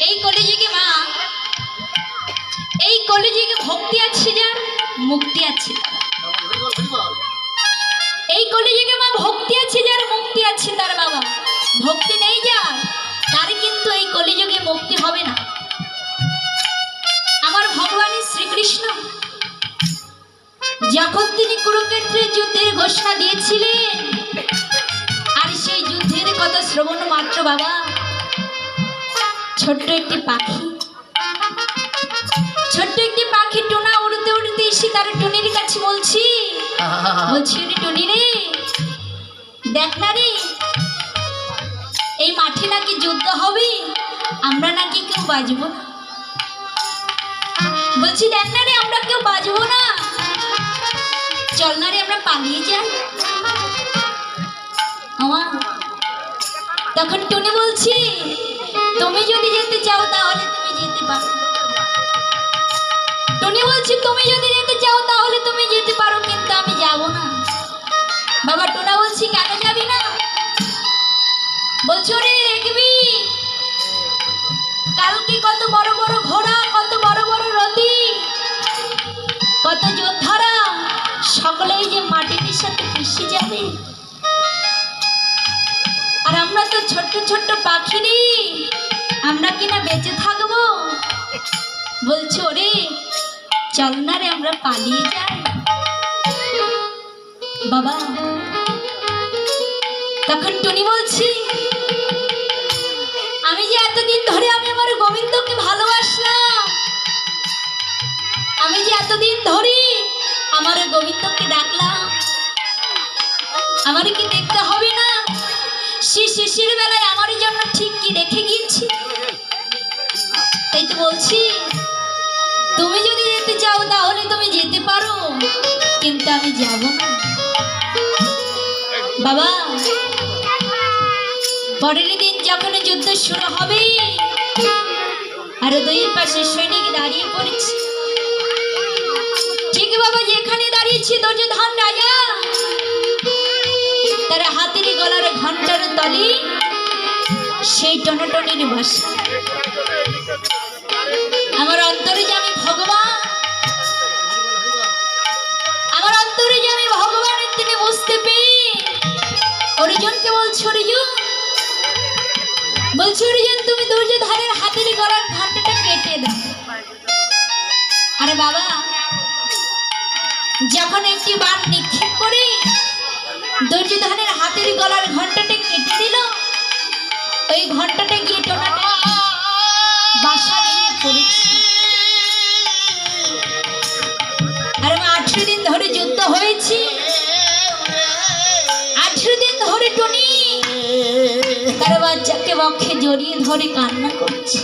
এই কলিযুগে মা, এই কলিযুগে ভক্তি আছে যার, মুক্তি আছে। এই কলিযুগে মা, ভক্তি আছে যার, মুক্তি আছে তার বাবা। ভক্তি নেই যার, তার কিন্তু এই কলিযুগে মুক্তি হবে না। আমার ভগবানের শ্রীকৃষ্ণ। যখন তিনি কুরুক্ষেত্রে মাত্র বাবা? ছোট্ট একটি পাখি। ছোট্ট একটি পাখি টোনা উড়তে উড়তে এসে তার টুনির কাছে বলছি বলছি রে টুনি রে, দেখ না রে, এই মাঠে নাকি যুদ্ধ হবে? আমরা নাকি কেউ বাজবো বলছি, দেখ না রে, আমরা কেউ বাজবো না। চল না রে, আমরা পালিয়ে যাই। তখন টুনি বলছি, তুমি যদি যেতে চাও তাহলে তুমি যেতে পারো। টুনি বলছি, তুমি যদি যেতে চাও তাহলে তুমি যেতে পারো, কিন্তু আমি যাব না। বাবা টুনা বলছি, কেন যাবি না? বলছো রে দেখবি, কালকে কত বড় বড় ঘোড়া, কত বড় বড় রথি কত যোদ্ধারা, সকলেই যে ছোট্ট ছোট্ট পাখি রে আমরা কিনা বেঁচে থাকব? বলছো রে চল না রে, আমরা পালিয়ে যাই। বাবা, তখন টুনি বলছি, আমি যে এতদিন ধরে আমি আমার গোবিন্দকে ভালোবাসলাম, আমি যে এতদিন ধরে আমার গোবিন্দকে ডাকলাম, আমার কি দেখতে হবে না? সে বেলায় আমার জন্য ঠিক কি রেখে গিয়েছি? তাই তো বলছি, তুমি যদি যেতে চাও তাহলে তুমি যেতে পারো, কিন্তু আমি যাব না। বাবা, পরের দিন যখন যুদ্ধ শুরু হবে, আর দুই পাশে সৈনিক দাঁড়িয়ে পড়েছে। ঠিক বাবা, যেখানে দাঁড়িয়েছে দুর্যোধন রাজা, তার হাতের সেই টনটনির বাসা আমার অন্তরে যে ভগবান, আমার অন্তরে যে ভগবানের তিনি বুঝতে পেয়ে, অর্জুনকে বলছি, অর্জুন বলছি, অর্জুন, তুমি দুর্যোধনের হাতের গলার ঘন্টাটা কেটে দাও। আরে বাবা, যখন একটি বান নিক্ষেপ করে দুর্যোধনের হাতের গলার দিল ওই ঘন্টাটা গিয়ে টোনাটা বাসা আর আমার আঠেরো দিন ধরে যুদ্ধ হয়েছে। আঠেরো দিন ধরে টনি, তার বাচ্চাকে বক্ষে জড়িয়ে ধরে কান্না করছে।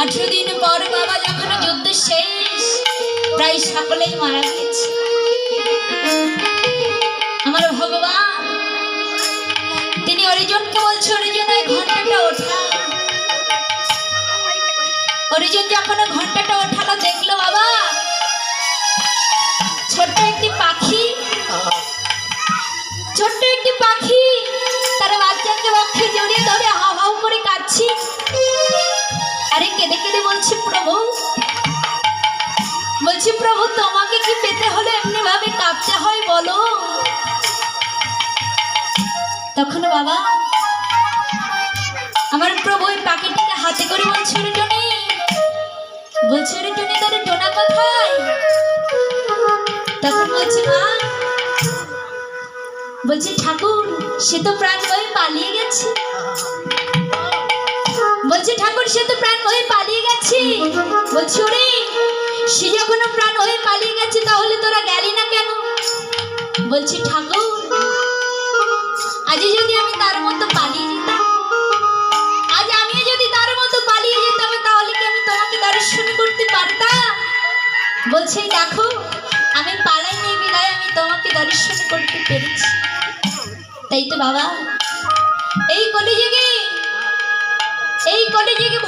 আঠেরো দিন পর বাবা যখন যুদ্ধ শেষ, প্রায় সকলেই মারা গেছে। আমার ভগবান অরিজনকে বলছে, অরিজন ওই ঘন্টাটা ওঠা। অরিজন যখন ঘন্টাটা ওঠালো, দেখল বাবা। ছোট্ট একটি পাখি। ছোট্ট একটি পাখি। তার বাচ্চাকে বক্ষে জড়িয়ে ধরে হাও হাও করে কাঁদছি। আরে কেঁদে কেঁদে বলছি, প্রভু। বলছি, প্রভু, তোমাকে কি পেতে হলে এমনি ভাবে কাঁদতে হয় বলো? তখন বাবা, আমার প্রভু ওই পাখিটিকে হাতে করে বলছে রে টনি বলছে রে টনি, তোর টোনা কোথায়? তখন বলছি, মা, বলছি, ঠাকুর, সে তো প্রাণ হয়ে পালিয়ে গেছে। বলছে, ঠাকুর, সে তো প্রাণ হয়ে পালিয়ে গেছে। বলছি, ওরে, সে যখন প্রাণ হয়ে পালিয়ে গেছে, তাহলে তোরা গেলি না কেন? বলছি, ঠাকুর আজ যদি আমি তার মতো পালিয়ে যেতাম, আজ আমিও যদি তার মতো পালিয়ে যেতাম, তাহলে কি আমি তোমাকে দর্শন করতে পারতাম? বলছে, দেখো, আমি পালাই নেই বিদায়, আমি তোমাকে দর্শন করতে পেরেছি। তাই তো বাবা। এই কলিযুগে এই কলিযুগে